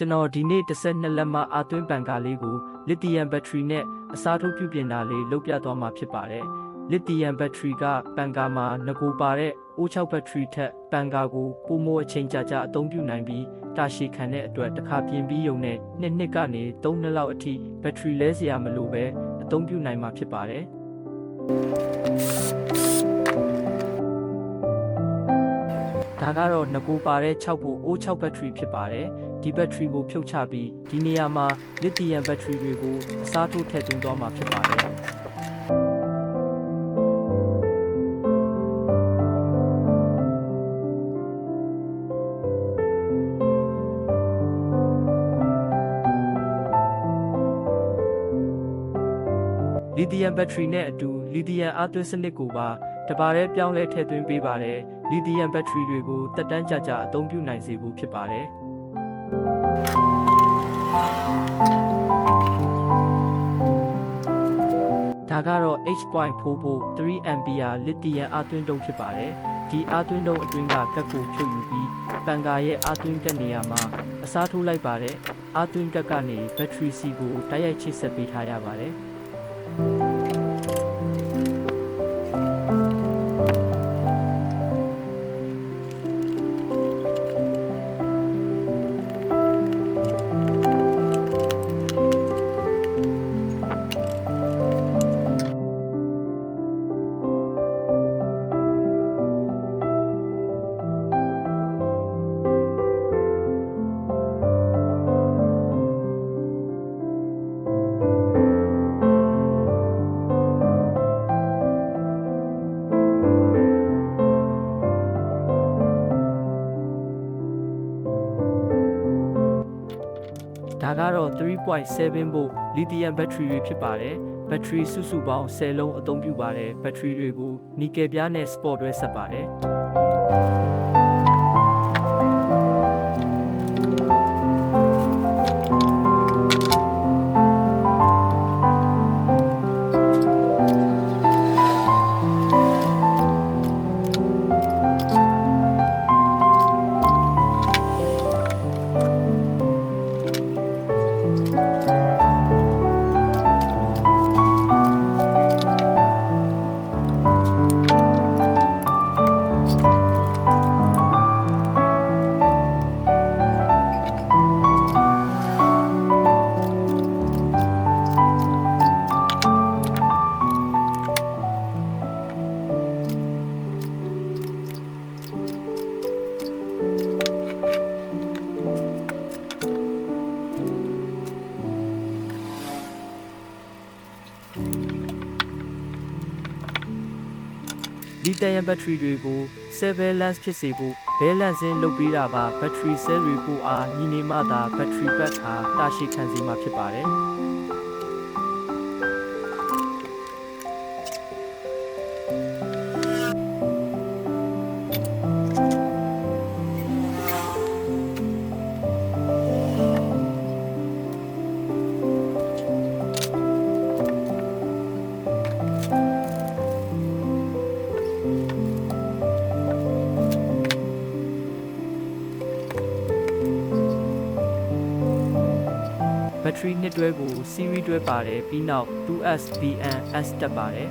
ကျွန်တော်ဒီနေ့12လက်မှအာသွင်းပန်ကာလေးကိုလစ်သီယမ်ဘက်ထရီနဲ့အစားထိုးပြုပြင်တာလေးလုပ်ပြသွားမှာဖြစ်ပါတယ်လစ်သီယမ်ဘက်ထရီကပန်ကာမှာငကိုပါတဲ့ O6 ဘက်ထရီထက်ပန်ကာကိုပုံမိုအချိန်ကြာကြာအသုံးပြုနိုင်ပြီးတာရှည်ခံတဲ့အတွက်တစ်ခါပြင်ပြီးရုံနဲ့နှစ်နှစ်ကနေ3နှစ်လောက်အထိဘက်ထရီလဲစရာမလိုပဲအသုံးပြုနိုင်မှာဖြစ်ပါတယ် ဒါကတော့ငကိုပါတဲ့6ဖို့ O6 ဘက်ထရီဖြစ်ပါတယ်ဒီဘက်ထရီကိုဖြုတ်ချပြီးဒီနေရာမှာလစ်သီယမ်ဘက်ထရီတွေကိုအစားထိုးထည့်သွင်းသွားမှာဖြစ်ပါတယ်လီသီယမ်ဘက်ထရီနဲ့အတူလီသီယမ်အားသွင်းစနစ်ကိုပါ တပါးရဲပြောင်းလဲထည့်သွင်းပေးပါတယ်လီသီယမ်ဘက်ထရီတွေကိုတက်တန်းကြကြအသုံးပြုနိုင်စေဖို့ဖြစ်ပါတယ်ဒါကတော့ H.4 ဖို့ 3A lithium အသွင်းတုံးဖြစ်ပါတယ်။ဒီအသွင်းတုံးအတွင်းကကက်ကိုဖြုတ်ယူပြီးပန်ကာရဲ့အသွင်းတက်နေရာမှာအစားထိုးလိုက်ပါတယ်။အသွင်းတက်ကနေဘက်ထရီစီကိုတိုက်ရိုက်ချိတ်ဆက်ပေးထားရပါတယ်။ ကတော့3.7 volt lithium battery တွေဖြစ်ပါတယ်။ဘက်ထရီစုစုပေါင်း10လုံးအသုံးပြုပါတယ်။ဘက်ထရီတွေကိုနီကယ်ပြားနဲ့ spot တွဲဆက်ပါတယ်။ လီသီယမ်ဘက်ထရီတွေကို surveillance ဖြစ်စေဖို့ balancing လုပ်ပေးတာပါဘက်ထရီ cell တွေကိုအားညီနေမှသာဘက်ထရီဘက်ဟာတာရှည်ခံစေမှာဖြစ်ပါတယ်။ ဘက်ထရီနှစ်တွဲကို series တွဲပါတယ်ပြီးနောက် 2SBNS တက်ပါတယ်